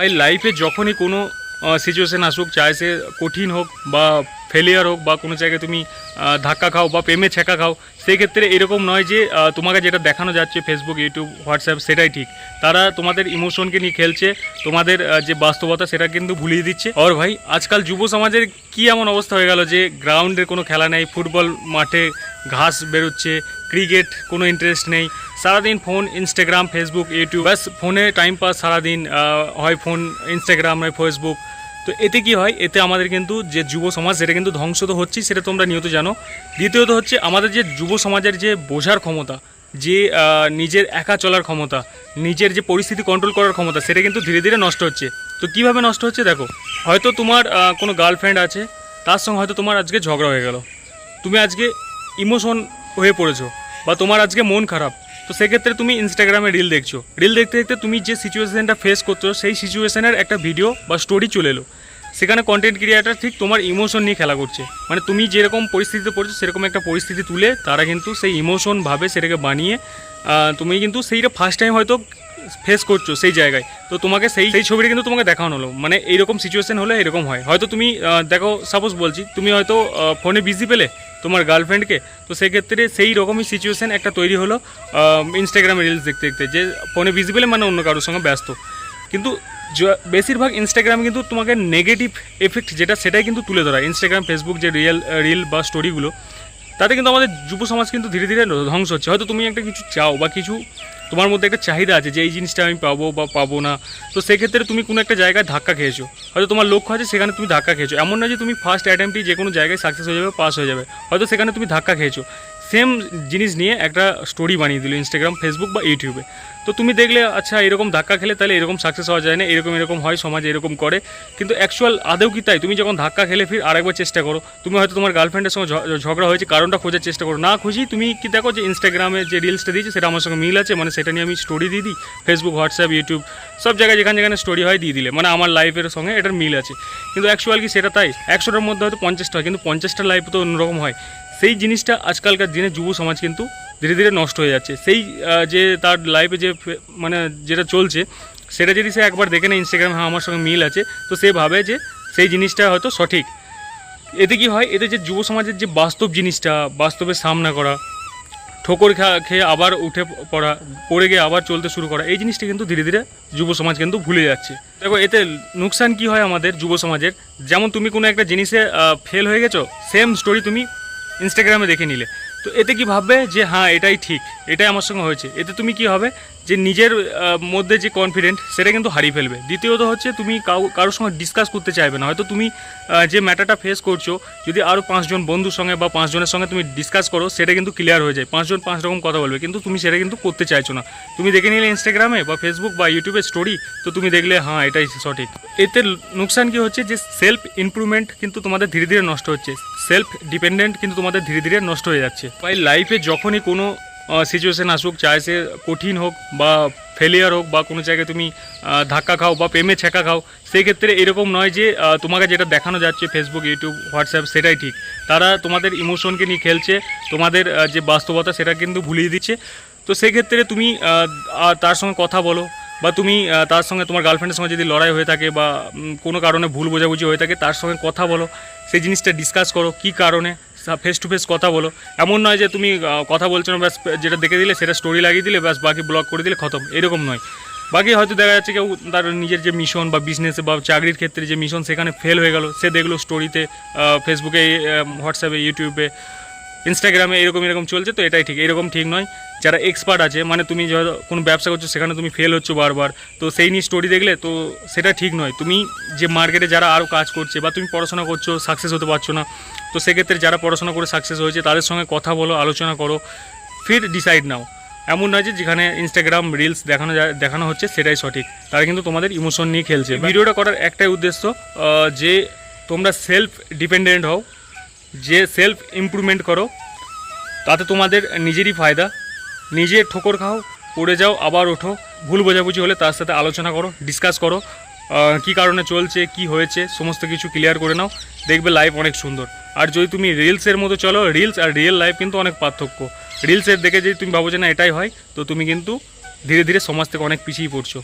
ভাই লাইফে যখনই কোনো সিচুয়েশন আসুক চাই সে কঠিন হোক বা ফেলিয়ার হোক বা কোনো জায়গায় তুমি ধাক্কা খাও বা প্রেমে ছেঁকা খাও সেই ক্ষেত্রে এরকম নয় যে তোমাকে যেটা দেখানো যাচ্ছে ফেসবুক ইউটিউব হোয়াটসঅ্যাপ সেটাই ঠিক। তারা তোমাদের ইমোশনকে নিয়ে খেলছে, তোমাদের যে বাস্তবতা সেটা কিন্তু ভুলিয়ে দিচ্ছে। আর ভাই, আজকাল যুব সমাজের কি এমন অবস্থা হয়ে গেল যে গ্রাউন্ডের কোনো খেলা নেই ফুটবল মাঠে ঘাস বেরোচ্ছে ক্রিকেট কোনো ইন্টারেস্ট নেই। সারাদিন ফোন ইনস্টাগ্রাম ফেসবুক ইউটিউব ব্যাস ফোনে টাইম পাস সারাদিন হয় ফোন ইনস্টাগ্রাম নয় ফেসবুক তো এতে কি হয়? এতে আমাদের কিন্তু যে যুব সমাজ, সেটা কিন্তু ধ্বংস তো হচ্ছেই, সেটা তোমরা নিয়ত জানো। দ্বিতীয়ত হচ্ছে আমাদের যে যুব সমাজের যে বোঝার ক্ষমতা, যে নিজের একা চলার ক্ষমতা, নিজের যে পরিস্থিতি কন্ট্রোল করার ক্ষমতা, সেটা কিন্তু ধীরে ধীরে নষ্ট হচ্ছে। তো কীভাবে নষ্ট হচ্ছে দেখো, হয়তো তোমার কোনো গার্লফ্রেন্ড আছে, তার সঙ্গে হয়তো তোমার আজকে ঝগড়া হয়ে গেল। তুমি আজকে ইমোশন হয়ে পড়েছো বা তোমার আজকে মন খারাপ, তো সেক্ষেত্রে তুমি ইনস্টাগ্রামে রিল দেখছ। রিল দেখতে দেখতে তুমি যে সিচুয়েশানটা ফেস করছ, সেই সিচুয়েশানের একটা ভিডিও বা স্টোরি চলে এলো। সেখানে কন্টেন্ট ক্রিয়েটার ঠিক তোমার ইমোশন নিয়ে খেলা করছে। মানে তুমি যেরকম পরিস্থিতিতে পড়ছো, সেরকম একটা পরিস্থিতি তুলে তারা কিন্তু সেই ইমোশন ভাবে সেটাকে বানিয়ে তুমি কিন্তু সেইটা ফার্স্ট টাইম হয়তো ফেস করছ সেই জায়গায়। তো তোমাকে সেই সেই ছবিটা কিন্তু তোমাকে দেখানো হলো। মানে এইরকম সিচুয়েশন হলে এরকম হয়। হয়তো তুমি দেখো সাপোজ বলছি, তুমি হয়তো ফোনে বিজি পেলে তোমার গার্লফ্রেন্ডকে তো সেক্ষেত্রে সেই রকমই সিচুয়েশান একটা তৈরি হলো ইনস্টাগ্রামে রিলস দেখতে দেখতে। যে ফোনে বিজি পেলে মানে অন্য কারোর সঙ্গে ব্যস্ত। কিন্তু বেশিরভাগ ইনস্টাগ্রামে কিন্তু তোমাকে নেগেটিভ এফেক্ট যেটা, সেটাই কিন্তু তুলে ধরা ইনস্টাগ্রাম ফেসবুক যে রিয়েল রিল বা স্টোরিগুলো তাতে কিন্তু আমাদের যুব সমাজ কিন্তু ধীরে ধীরে ধ্বংস হচ্ছে। হয়তো তুমি একটা কিছু চাও বা কিছু তোমার মধ্যে একটা চাহিদা আছে যে এই জিনিসটা আমি পাবো বা পাবো না। তো সেক্ষেত্রে তুমি কোনো একটা জায়গায় ধাক্কা খেয়েছো। হয়তো তোমার লক্ষ্য আছে সেখানে তুমি ধাক্কা খেয়েছো। এমন না যে তুমি ফার্স্ট অ্যাটেম্পটি যে কোনো জায়গায় সাকসেস হয়ে যাবে পাস হয়ে যাবে। হয়তো সেখানে তুমি ধাক্কা খেয়েছো। সেম জিনিস নিয়ে একটা স্টোরি বানিয়ে দিল ইনস্টাগ্রাম ফেসবুক বা ইউটিউবে তো তুমি দেখলে আচ্ছা এরকম ধাক্কা খেলে তাহলে এরকম সাকসেস হওয়া যায় না, এরকম এরকম হয়, সমাজ এরকম করে। কিন্তু অ্যাকচুয়াল আদৌ কি তাই? তুমি যখন ধাক্কা খেলে ফির আরেকবার চেষ্টা করো। তুমি হয়তো তোমার গার্লফ্রেন্ডের সঙ্গে ঝগড়া হয়েছে, কারণটা খোঁজার চেষ্টা করো। না খুঁজি, তুমি কি দেখো যে ইনস্টাগ্রামে যে রিলসটা দিয়েছে, সেটা আমার সঙ্গে মিল আছে? মানে সেটা নিয়ে আমি স্টোরি দিয়ে দিই? ফেসবুক হোয়াটসঅ্যাপ ইউটিউব সব জায়গায় যেখানে যেখানে স্টোরি হয়, দিয়ে দিলে। মানে আমার লাইফের সঙ্গে এটার মিল আছে। কিন্তু অ্যাকচুয়াল কি সেটা তাই? একশোটার মধ্যে হয়তো পঞ্চাশটা হয়, কিন্তু পঞ্চাশটা লাইফ তো অন্যরকম হয়। সেই জিনিসটা আজকালকার দিনে যুব সমাজ কিন্তু ধীরে ধীরে নষ্ট হয়ে যাচ্ছে। সেই যে তার লাইফে যে মানে যেটা চলছে, সেটা যদি সে একবার দেখে নেয় ইনস্টাগ্রাম হ্যাঁ আমার সঙ্গে মিল আছে, তো সে ভাবে যে সেই জিনিসটা হয়তো সঠিক। এতে কি হয়? এতে যে যুব সমাজের যে বাস্তব জিনিসটা বাস্তবে সামনা করা, ঠোকর খেয়ে আবার উঠে পড়া, পড়ে গিয়ে আবার চলতে শুরু করা, এই জিনিসটা কিন্তু ধীরে ধীরে যুব সমাজ কিন্তু ভুলে যাচ্ছে। দেখো, এতে নুকসান কি হয় আমাদের যুব সমাজের? যেমন তুমি কোনো একটা জিনিসে ফেল হয়ে গেছো সেম স্টোরি তুমি ইনস্টাগ্রামে দেখে নিলে। তো এতে কি ভাববে যে হ্যাঁ এটাই ঠিক, এটাই আমার সঙ্গে হয়েছে। এতে তুমি কি হবে? যে নিজের মধ্যে যে কনফিডেন্ট সেটা কিন্তু হারিয়ে ফেলবে। দ্বিতীয়ত হচ্ছে তুমি কাউ, কারোর সঙ্গে ডিসকাস করতে চাইবে না। হয়তো তুমি যে ম্যাটারটা ফেস করছ, যদি আরও পাঁচজন বন্ধুর সঙ্গে বা পাঁচজনের সঙ্গে তুমি ডিসকাস করো, সেটা কিন্তু ক্লিয়ার হয়ে যায়। পাঁচজন পাঁচ রকম কথা বলবে, কিন্তু তুমি সেটা কিন্তু করতে চাইছো না। তুমি দেখে নিলে ইনস্টাগ্রামে বা ফেসবুক বা ইউটিউবে স্টোরি তো তুমি দেখলে হ্যাঁ এটাই সঠিক। এতে নুকসান কি হচ্ছে যে সেলফ ইমপ্রুভমেন্ট কিন্তু তোমাদের ধীরে ধীরে নষ্ট হচ্ছে। সেলফ ডিপেন্ডেন্ট কিন্তু তোমাদের ধীরে ধীরে নষ্ট হয়ে যাচ্ছে। তাই লাইফে যখনই কোনো সিচুয়েশন আসুক চাই সে কঠিন হোক বা ফেলিয়ার হোক বা কোনো জায়গায় তুমি ধাক্কা খাও বা প্রেমে ছেঁকা খাও সেই ক্ষেত্রে এরকম নয় যে তোমাকে যেটা দেখানো যাচ্ছে ফেসবুক ইউটিউব হোয়াটসঅ্যাপ সেটাই ঠিক। তারা তোমাদের ইমোশনকে নিয়ে খেলছে, তোমাদের যে বাস্তবতা সেটা কিন্তু ভুলিয়ে দিচ্ছে। তো সেক্ষেত্রে তুমি তার সঙ্গে কথা বলো বা তুমি তার সঙ্গে তোমার গার্লফ্রেন্ডের সঙ্গে যদি লড়াই হয়ে থাকে বা কোনো কারণে ভুল বোঝাবুঝি হয়ে থাকে, তার সঙ্গে কথা বলো। সেই জিনিসটা ডিসকাস করো, কী কারণে? ফেস টু ফেস কথা বলো। এমন নয় যে তুমি কথা বলছো না, ব্যাস, যেটা দেখে দিলে সেটা স্টোরি লাগিয়ে দিলে, ব্যাস, বাকি ব্লক করে দিলে খতম। এরকম নয়। বাকি হয়তো দেখা যাচ্ছে কেউ তার নিজের যে মিশন বা বিজনেসে বা চাকরির ক্ষেত্রে যে মিশন সেখানে ফেল হয়ে গেল, সে দেখল স্টোরিতে ফেসবুকে হোয়াটসঅ্যাপে ইউটিউবে ইনস্টাগ্রামে এরকম এরকম চলছে, তো এটাই ঠিক। এরকম ঠিক নয়। যারা এক্সপার্ট আছে মানে তুমি কোনো ব্যবসা করছ, সেখানে তুমি ফেল হচ্ছ বারবার। তো সেই নিয়ে স্টোরি দেখলে, তো সেটা ঠিক নয়। তুমি যে মার্কেটে যারা আরও কাজ করছে বা তুমি পড়াশোনা করছ সাকসেস হতে পারছ না তো সেক্ষেত্রে যারা পড়াশোনা করে সাকসেস হয়েছে তাদের সঙ্গে কথা বলো আলোচনা করো ফির ডিসাইড নাও। এমন নয় যে যেখানে ইনস্টাগ্রাম রিলস দেখানো দেখানো হচ্ছে সেটাই সঠিক। তারা কিন্তু তোমাদের ইমোশন নিয়ে খেলছে। ভিডিওটা করার একটাই উদ্দেশ্য যে তোমরা সেলফ ডিপেন্ডেন্ট হও যে সেলফ ইমপ্রুভমেন্ট করো তাতে তোমাদের নিজেরই ফায়দা। নিজে ঠোকর খাও পড়ে যাও আবার ওঠো। ভুল বোঝাবুঝি হলে তার সাথে আলোচনা করো ডিসকাস করো। কী কারণে চলছে, কি হয়েছে, সমস্ত কিছু ক্লিয়ার করে নাও। দেখবে লাইফ অনেক সুন্দর। আর যদি তুমি রিলসের মতো চলো রিলস আর রিয়েল লাইফ কিন্তু অনেক পার্থক্য। রিলসের দেখে যদি তুমি ভাবো যে না, এটাই হয়, তো তুমি কিন্তু ধীরে ধীরে সমাজ থেকে অনেক পিছিয়ে পড়ছো।